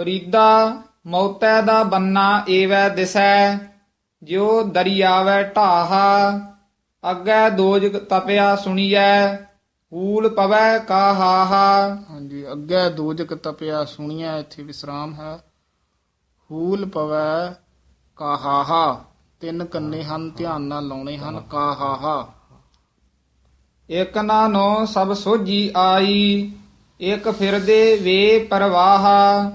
ਫਰੀਦਾ ਮੌਤੈ ਦਾ ਬੰਨਾ ਏਵੈ ਦਿਸੈ ਜਿਉ ਦਰਿਆਵੈ ਢਾਹਾ ਅੱਗੇ ਦੋਜਗ ਤਪਿਆ ਸੁਣੀਐ ਹੂਲ ਪਵੈ ਕਾਹਾਹਾ ਹਾਂਜੀ ਅੱਗੇ ਦੋਜਕ ਤਪਿਆ ਸੁਣੀਐ ਇੱਥੇ ਵਿਸਰਾਮ ਹੈ। ਹੂਲ ਪਵੈ ਕਾਹਾਹਾ ਤਿੰਨ ਕੰਨੇ ਹਨ ਧਿਆਨ ਨਾਲ ਲਾਉਣੇ ਹਨ ਕਾਹਾਹਾ ਇਕ ਨਾ ਨੋ ਸਭ ਸੋਜੀ ਆਈ ਇਕ ਫਿਰਦੇ ਵੇ ਪਰਵਾਹਾ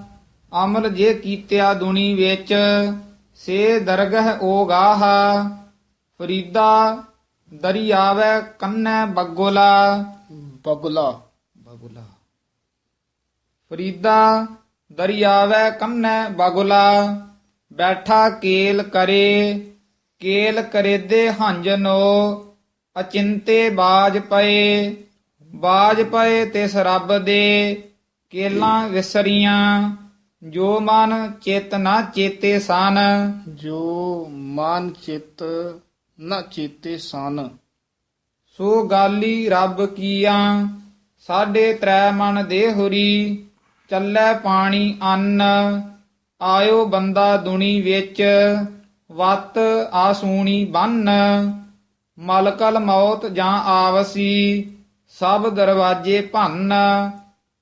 ਅਮਲ ਜੇ ਕੀਤਿਆ ਦੁਨੀ ਵਿੱਚ ਸੇ ਦਰਗਹ ਓਗਾਹਾ ਫਰੀਦਾ ਦਰਿਆਵੈ ਕੰਨੈ ਬਗੋਲਾ। ਬਗੁਲਾ। ਬਗੁਲਾ। ਫਰੀਦਾ ਦਰਿਆਵੈ ਕੰਨੈ ਬਗੁਲਾ। ਬੈਠਾ ਕੇਲ ਕਰੇ ਕੇਲ ਕਰੇਦੇ ਹੰਜਨੋ ਅਚਿੰਤੇ ਬਾਜ ਪਏ ਬਾਜ ਪਏ ਤਿਸ ਰੱਬ ਦੇ ਕੇਲਾਂ ਵਿਸਰੀਆਂ। ਜੋ ਮਨ ਚਿਤ ਨਾ ਚੇਤੇ ਸਨ। ਜੋ ਮਨ ਚਿਤ ਨ ਚੇਤੇ ਸਨ। ਸੋ ਗਾਲੀ ਰੱਬ ਕੀਆਂ ਸਾਢੇ ਤ੍ਰੈ ਮਨ ਦੇ ਹੁਰੀ ਚੱਲੇ ਪਾਣੀ ਅੰਨ। ਆਇਓ ਬੰਦਾ ਦੁਨੀ ਵਿੱਚ ਵਤ ਆਸੂਣੀ ਬੰਨ। ਮਲਕਲ ਮੌਤ ਜਾਂ ਆਵਸੀ ਸਭ ਦਰਵਾਜੇ ਭੰਨ।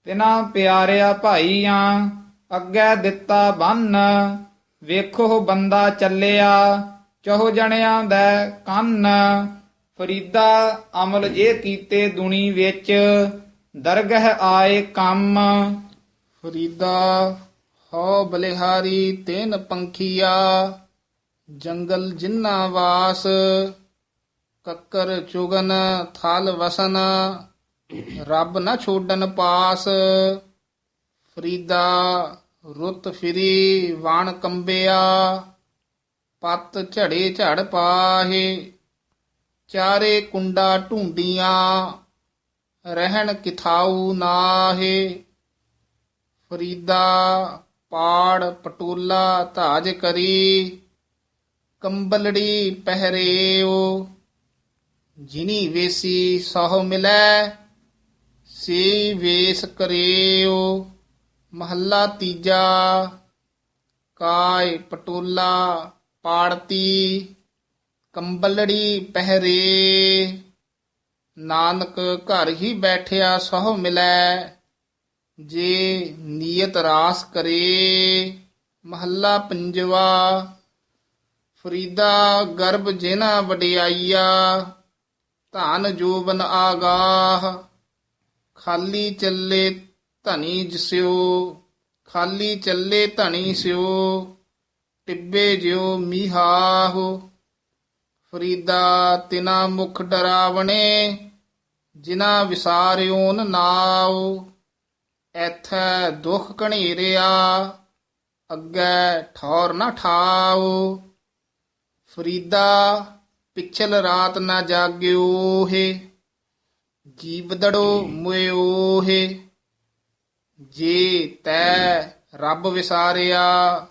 ਤਿਨਾ ਪਿਆਰਿਆ ਭਾਈਆਂ ਅੱਗੇ ਦਿੱਤਾ ਬੰਨ। ਵੇਖੋ ਬੰਦਾ ਚੱਲਿਆ, ਚਹੁ ਜਣਿਆਂ ਦਾ ਕੰਨ। ਫਰੀਦਾ ਅਮਲ ਜੇ ਕੀਤੇ ਦੁਨੀ ਵਿੱਚ, ਦਰਗਹ ਆਏ ਕੰਮ। ਫਰੀਦਾ, ਹੋ ਬਲਿਹਾਰੀ ਤੈਨ ਪੰਖੀਆ, ਜੰਗਲ ਜਿੰਨਾ ਵਾਸ, ਕੱਕਰ ਚੁਗਨ ਥਲ ਵਸਨ, ਰੱਬ ਨਾ ਛੋਡਨ ਪਾਸ। ਫਰੀਦਾ ਰੁੱਤ ਫਿਰੀ ਵਣ ਕੰਬਿਆ, ਪੱਤ ਝੜੇ ਝੜ ਪਾਹੇ, ਚਾਰੇ ਕੁੰਡਾ ਢੂੰਡੀਆਂ, ਰਹਿਣ ਕਿਥਾਊ ਨਾਹੇ। ਫਰੀਦਾ ਪਾੜ ਪਟੋਲਾ ਧਾਜ ਕਰੀ, ਕੰਬਲੜੀ ਪਹਿਰੇਓ। ਜਿਨੀ ਵੇਸੀ ਸਹੁ ਮਿਲੈ, ਸੇ ਵੇਸ ਕਰਿਓ। ਮਹੱਲਾ ਤੀਜਾ, ਕਾਇ ਪਟੋਲਾ, ਪਾੜਤੀ, ਕੰਬਲੜੀ ਪਹਿਰੇ। ਨਾਨਕ ਘਰ ਹੀ ਬੈਠਿਆ ਸਹੁ ਮਿਲੈ, ਜੇ ਨੀਅਤ ਰਾਸ ਕਰੇ। ਮਹੱਲਾ ਪੰਜਵਾ, ਫਰੀਦਾ ਗਰਭ ਜਿਨਾ ਵਡਿਆਈਆ, ਧਨ ਜੋਬਨ ਆਗਾਹ। ਖਾਲੀ ਚੱਲੇ ਧਨੀ ਜਿਸਿਓ, ਖਾਲੀ ਚੱਲੇ ਧਨੀ ਸਿਓ, ਟਿੱਬੇ ਜਿਉ ਮੀਹਾਹੋ। ਫਰੀਦਾ ਤਿਨਾ ਮੁਖ ਡਰਾਵਣੇ, ਜਿਨਾ ਵਿਸਾਰਿਓਨ ਨਾਉ। ਐਥੈ ਦੁਖ ਘਣੇਰਿਆ, ਅੱਗੇ ਠੌਰ ਨਾ ਠਾਉ। ਫਰੀਦਾ, ਪਿਛਲ ਰਾਤ ਨਾ ਜਾਗਿਓ ਹੈ ਜੀਵਦੜੋ ਮੁਇਓ ਹੈ। ਜੇ ਤੈ ਰੱਬ ਵਿਸਾਰਿਆ,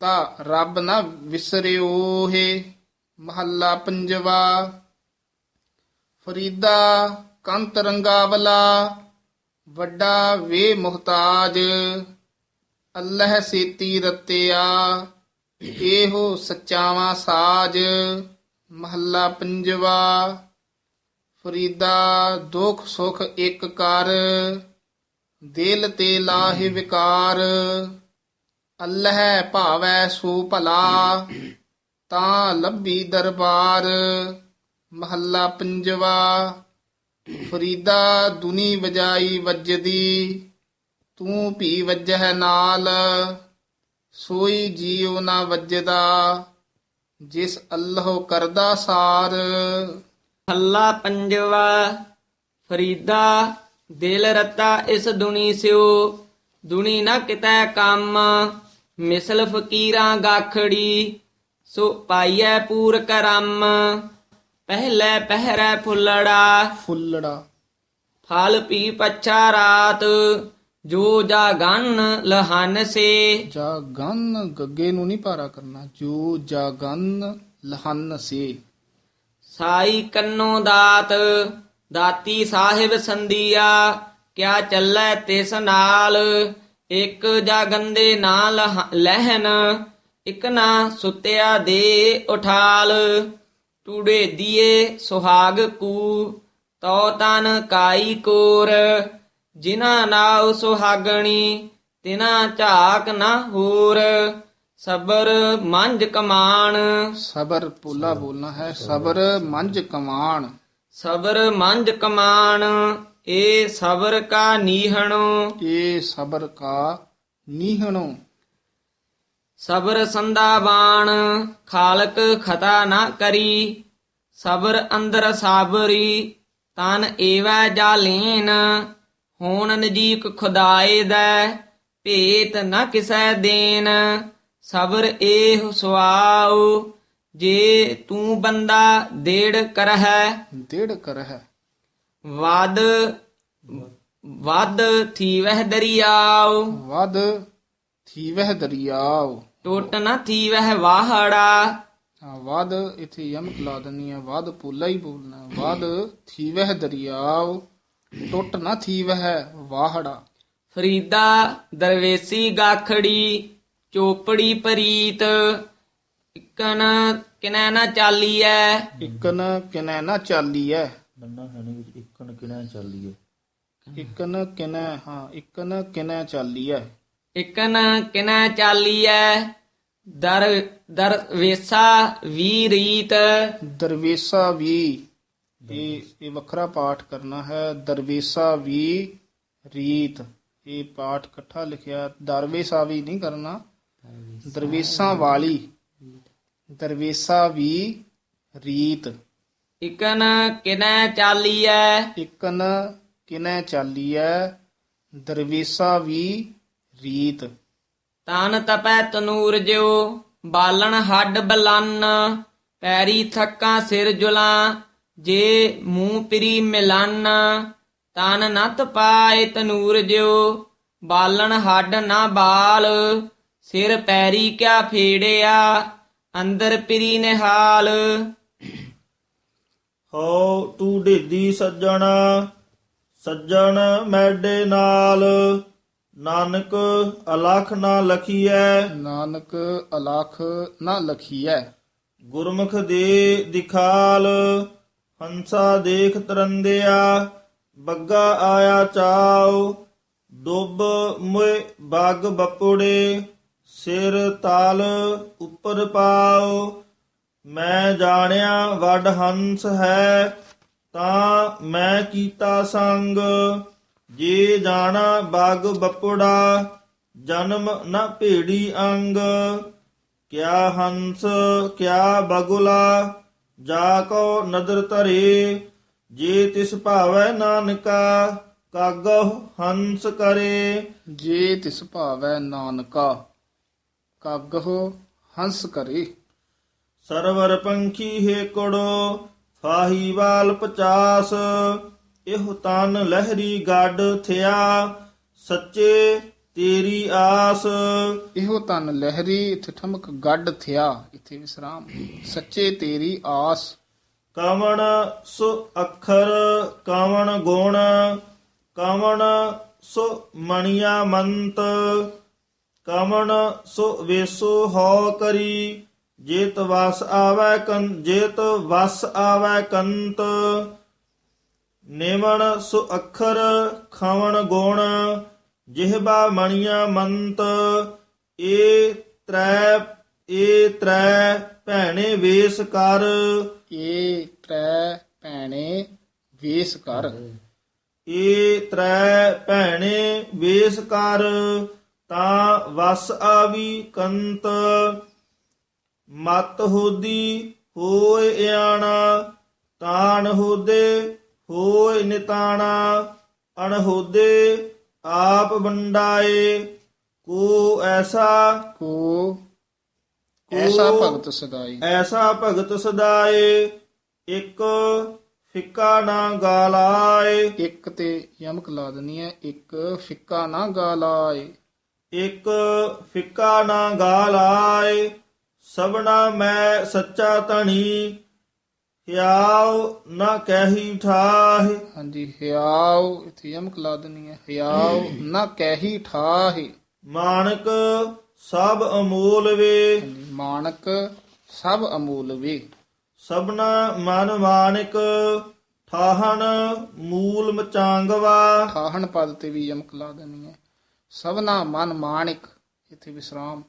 ਤਾਂ ਰੱਬ ਨਾ ਵਿਸਰਿਓ ਹੈ, ਮਹੱਲਾ ਪੰਜਵਾ। ਫਰੀਦਾ ਕੰਤ ਰੰਗਾਵਲਾ, ਵੱਡਾ ਵੇ ਮੁਹਤਾਜ। ਅੱਲਾਹ ਸੇਤੀ ਰਤਿਆ, ਇਹੋ ਸੱਚਾਵਾ ਸਾਜ, ਮਹੱਲਾ ਪੰਜਵਾ। ਫਰੀਦਾ ਦੁਖ ਸੁਖ ਇੱਕ ਕਰ ਦਿਲ ਤੇ ਲਾਹੇ ਵਿਕਾਰ। ਅੱਲਾਹ ਭਾਵੈ ਸੋ ਭਲਾ, ਤਾਂ ਲੱਭੀ ਦਰਬਾਰ। ਮਹੱਲਾ ਪੰਜਵਾ, ਫਰੀਦਾ ਦੁਨੀ ਵਜਾਈ ਵੱਜਦੀ, ਤੂੰ ਭੀ ਵੱਜਹਿ ਨਾਲ। ਸੋਈ ਜੀਉ ਨਾ ਵੱਜਦਾ, ਜਿਸ ਅੱਲਾਹ ਕਰਦਾ ਸਾਰ। ਹੱਲਾ ਪੰਜਵਾ, ਫਰੀਦਾ ਦਿਲ ਰਤਾ ਇਸ ਦੁਨੀ ਸਿਓ ਦੁਨੀ ਨਾ ਕਿਤੈ ਕੰਮ ਮਿਸਲ ਫਕੀਰਾਂ ਗਾਖੜੀ ਸੋ ਪਾਈਐ ਪੂਰ ਕਰਮ ਪਹਿਲੇ ਪਹਿਰੈ ਫੁੱਲੜਾ। ਫੁੱਲੜਾ। ਫਲ ਪੀ ਪੱਛਾ ਰਾਤ ਜੋ ਜਾ ਗਨ ਲਹਨ ਸੇ। ਜਾ ਗਨ ਗੱਗੇ ਨੂੰ ਨਹੀਂ ਭਾਰਾ ਕਰਨਾ ਜੋ ਜਾਗਨ ਲਹਨ ਸੇ। ਸਾਈ ਕੰਨੋ ਦਾਤ ਦਾਤੀ ਸਾਹਿਬ ਸੰਦੀਆ ਕਿਆ ਚੱਲੈ ਤਿਸ ਨਾਲ? ਇੱਕ ਜਾ ਨਾ ਲਹਿਨ, ਇਕ ਨਾ ਸੁਤਿਆ ਦੇ ਉਠਾਲ। ਟੂੜੇ ਦੀਏ ਸੁਹਾਗ ਕੂ ਤੋ ਤਨ ਕਾਈ ਕੋਰ। ਜਿਨਾ ਨਾਉ ਸੁਹਾਗਣੀ ਤਿਨਾ ਝਾਕ ਨਾ ਹੋਰ। ਸਬਰ ਮੰਝ ਕਮਾਨ ਸਬਰ ਪੋਲਾ ਬੋਲਣਾ ਹੈ, ਸਬਰ ਮੰਝ ਕਮਾਨ ਸਬਰ ਮੰਝ ਕਮਾਨ ਏ ਸਬਰ ਕਾ ਨੀਹਣੋ। ਇਹ ਸਬਰ ਕਾ ਨੀਹਣੋ। ਸਬਰ ਸੰਦਾ ਬਾਣ ਖਾਲਕ ਖਤਾ ਨਾ ਕਰੀ। ਸਬਰ ਅੰਦਰ ਸਾਬਰੀ ਤਨ ਏਵੈ ਜਾਲੀਨ। ਹੋਣ ਨਜੀਕ ਖੁਦਾਏ ਦੈ ਭੇਤ ਨ ਕਿਸੈ ਦੇਨ। ਸਬਰ ਏਹ ਸੁਆਉ ਜੇ ਤੂੰ ਬੰਦਾ ਦੇੜ ਕਰਹਿ ਡੇਢ ਕਰ ਹੈ ਵਦ ਵਦ ਥੀਵਹਿ ਦਰਿਆਉ। ਵਦ ਥੀਵਹਿ ਦਰਿਆਵ ਟੁੱਟ ਨਾ ਥੀਵਹਿ ਵਾਹੜਾ। ਹਾਂ, ਵਦ ਇਥੇ ਯਮਕ ਲਾ ਦਨੀ ਹੈ ਵਦ ਪੋਲਾ ਹੀ ਬੋਲਣਾ ਵਦ ਥੀਵਹਿ ਦਰਿਆਵ ਟੁੱਟ ਨਾ ਥੀਵਹਿ ਵਾਹੜਾ। ਫਰੀਦਾ ਦਰਵੇਸੀ ਗਾਖੜੀ ਚੋਪੜੀ ਪਰੀਤ। ਇਕਨ ਕਿਨੈ ਨਾ ਚਾਲੀਐ। ਇਕਨ ਕਿਨੈ ਨਾ ਚਾਲੀਐ। ਨੰਨਾ ਹੈਣੀ ਵਿੱਚ ਇੱਕਣ ਕਿਣਾ ਚੱਲੀਏ ਇਕਨ ਕਿਨੈ ਹਾਂ ਇਕਨ ਕਿਨੈ ਚਾਲੀਐ। ਇਕਨ ਕਿਨੈ ਚਾਲੀਐ। ਦਰ ਦਰਵੇਸਾ ਵੀ ਰੀਤ। ਦਰਵੇਸਾ ਵੀ ਇਹ ਇਹ ਵੱਖਰਾ ਪਾਠ ਕਰਨਾ ਹੈ। ਦਰਵੇਸਾ ਵੀ ਰੀਤ। ਇਹ ਪਾਠ ਇਕੱਠਾ ਲਿਖਿਆ। ਦਰਵੇਸਾ ਵੀ ਨਹੀਂ ਕਰਨਾ। ਦਰਵੇਸਾਂ ਵਾਲੀ। ਦਰਵੇਸਾ ਵੀ ਰੀਤ। ਇਕਨ ਕਿਨੈ ਚਾਲੀਐ? ਇਕਨ ਕਿਨੈ ਚਾਲੀਐ? ਦਰਵੇਸਾ ਵੀ ਰੀਤ। ਤਨ ਤਪੈ ਤਨੂਰ ਜਿਉ ਬਾਲਣ ਹੱਡ ਬਲਨ ਪੈਰੀ ਥੱਕਾਂ ਸਿਰ ਜੁਲਾਂ ਜੇ ਮੂੰਹ ਪਰੀ ਮਿਲਨ ਤਨ ਨਤ ਪਾਏ ਤਨੂਰ ਜਿਉ ਬਾਲਣ ਹੱਡ ਨਾ ਬਾਲ ਸਿਰ ਪੈਰੀ ਕਿਆ ਫੇੜਿਆ ਅੰਦਰ ਪਰੀ ਨਿਹਾਲ ਹੋ ਤੂੰ ਢੇਦੀ ਸੱਜਣ ਸੱਜਣ ਮੈਡੇ ਨਾਲ। ਨਾਨਕ ਅਲਖ ਨਾ ਲਖੀਐ। ਨਾਨਕ ਅਲਖ ਨਾ ਲਖੀਐ। ਗੁਰਮੁਖ ਦੇ ਦਿਖਾਲ ਹੰਸਾ ਦੇਖ ਤਰੰਦਿਆ। ਬੱਗਾ ਆਇਆ ਚਾਉ ਦੁੱਬ ਮੁਏ ਬਾਗ ਬਪੁੜੇ। ਸਿਰ ਤਾਲ ਉੱਪਰ ਪਾਓ। ਮੈਂ ਜਾਣਿਆ ਵੱਡ ਹੰਸ ਹੈ, ਤਾਂ ਮੈਂ ਕੀਤਾ ਸੰਗ। ਜੇ ਜਾਣਾ ਬਾਗ ਬਪੁੜਾ, ਜਨਮ ਨਾ ਭੇੜੀ ਅੰਗ। ਕਿਆ ਹੰਸ, ਕਿਆ ਬਗੁਲਾ, ਜਾ ਕੋ ਨਦਰ ਧਰੇ। ਜੇ ਤਿਸ ਭਾਵੈ ਨਾਨਕਾ, ਕਾਗਹੁ ਹੰਸ ਕਰੇ। ਜੇ ਤਿਸ ਭਾਵੈ ਨਾਨਕਾ ਕਾਗਹੁ ਹੰਸ ਕਰੇ। ਸਰਵਰ ਪੰਖੀ ਹੈ ਕੋੜੋ ਫਾਹੀਵਾਲ 50 ਇਹੋ ਤਨ ਲਹਿਰੀ ਗੱਡ ਥਿਆ ਸੱਚੇ ਤੇਰੀ ਆਸ। ਇਹੋ ਤਨ ਲਹਿਰੀ ਇਥੇ ਠਮਕ ਗੱਡ ਥਿਆ ਇਥੇ ਵਿਸਰਾਮ। ਸੱਚੇ ਤੇਰੀ ਆਸ। ਕਵਣ ਸੁ ਅੱਖਰ ਕਵਣ ਗੁਣ ਕਵਣ ਸੁ ਮਣੀਆ ਮੰਤ ਕਵਣ ਸੁ ਵੇਸੋ ਹੋ ਕਰੀ ਜੇਤ ਵਸ ਆਵੈ ਕੰਤ ਜੇਤ ਵਸ ਆਵੈ ਕੰਤ। ਨੇਵਣ ਸੁ ਅੱਖਰ ਖਵਣ ਗੁਣ ਜਿਹਬਾ ਮਣੀਆ ਮੰਤ। ਏ ਤ੍ਰੈ ਏ ਤ੍ਰੈ ਭੈਣੇ ਵੇਸ ਕਰ। ਏ ਤ੍ਰੈ ਭੈਣੇ ਵੇਸ ਕਰ। ਏ ਤ੍ਰੈ ਭੈਣੇ ਵੇਸ ਕਰ। ਤਾਂ ਵਸ ਆਵੀ ਕੰਤ ਮਤ ਹੋਦੀ ਹੋਏ ਆਣਾ ਤਾਣ ਹੋਦੇ ਹੋਏ ਨਿਤਾਣਾ ਅਣਹੋਦੇ ਆਪ ਵੰਡਾਏ ਕੋ ਐਸਾ ਕੋ ਐਸਾ ਭਗਤ ਸਦਾਈ ਐਸਾ ਭਗਤ ਸਦਾਏ ਇੱਕ ਫਿੱਕਾ ਨਾ ਗਾਲਾਏ। ਇੱਕ ਤੇ ਯਮਕ ਲਾ ਦਨੀ ਹੈ ਇੱਕ ਫਿੱਕਾ ਨਾ ਗਾਲਾਏ। ਇੱਕ ਫਿੱਕਾ ਨਾ ਗਾਲਾਏ ਸਭਨਾ ਮੈਂ ਸੱਚਾ ਧਣੀ ਹਿਆਉ ਨਾ ਕਹਿੀ ਠਾਹੇ। ਹਾਂਜੀ ਹਿਆਉ ਇਥੇ ਯਮਕ ਲਾ ਦਨੀ ਹੈ ਹਿਆਉ ਨਾ ਕਹਿੀ ਠਾਹੇ। ਮਾਨਕ ਸਭ ਅਮੋਲ ਵੇ। ਮਾਨਕ ਸਭ ਅਮੂਲ ਵੇ। ਸਭਨਾ ਮਨ ਮਾਨਕ ਠਾਹਣ ਮੂਲ ਮਚਾਂਗਵਾ। ਠਾਹਣ ਪਦ ਤੇ ਵੀ ਯਮਕ ਲਾ ਦੇਣੀ ਹੈ ਸਭਨਾ ਮਨ ਮਾਣਿਕ ਇੱਥੇ ਵਿਸਰਾਮ।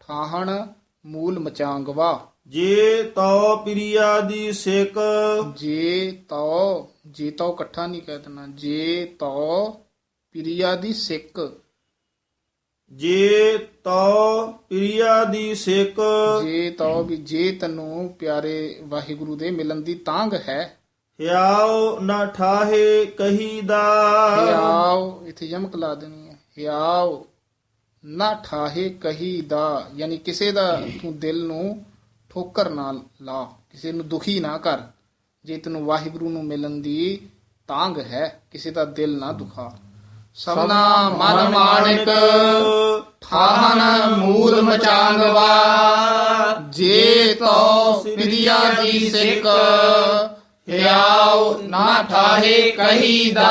ਠਾਹਣ ਮੂਲ ਮਚਾਂਗਵਾ। ਜੇ ਤਉ ਪ੍ਰਿਆ ਦੀ ਸਿਕ। ਜੇ ਤਉ ਜੇ ਤਉ ਇਕੱਠਾ ਨਹੀਂ ਕਹਿ ਦੇਣਾ। ਜੇ ਤਉ ਪ੍ਰਿਆ ਦੀ ਸਿੱਕ। ਜੇ ਤਉ ਪ੍ਰਿਆ ਦੀ ਸਿਕ। ਜੇ ਤਉ ਵੀ ਜੇ ਤੈਨੂੰ ਪਿਆਰੇ ਵਾਹਿਗੁਰੂ ਦੇ ਮਿਲਣ ਦੀ ਤਾਂਗ ਹੈ। ਹਿਆਉ ਨਾ ਠਾਹੇ ਕਹੀਦਾ ਹਿਆਉ ਇੱਥੇ ਯਮਕ ਲਾ ਦੇਣੀ। ਹੈ ਨਾ ਠਾਹੇ ਕਹੀ ਦਾ, ਯਾਨੀ ਕਿਸੇ ਦਾ ਤੂੰ ਦਿਲ ਨੂੰ ਠੋਕਰ ਨਾ ਲਾ, ਕਿਸੇ ਨੂੰ ਦੁਖੀ ਨਾ ਕਰ। ਜੇ ਤੈਨੂੰ ਵਾਹਿਗੁਰੂ ਨੂੰ ਮਿਲਣ ਦੀ ਤਾਂਗ ਹੈ, ਕਿਸੇ ਦਾ ਦਿਲ ਨਾ ਦੁਖਾ। ਸਭਨਾ ਮਨ ਮਾਨਿਕ, ਠਾਹਨ ਮੂਲ ਮਚਾਂਗਵਾ। ਜੇ ਤੋ ਪ੍ਰਿਆ ਦੀ ਸਿੱਕ ਹਿਆਉ ਨਾ ਠਾਹੇ ਕਹੀਦਾ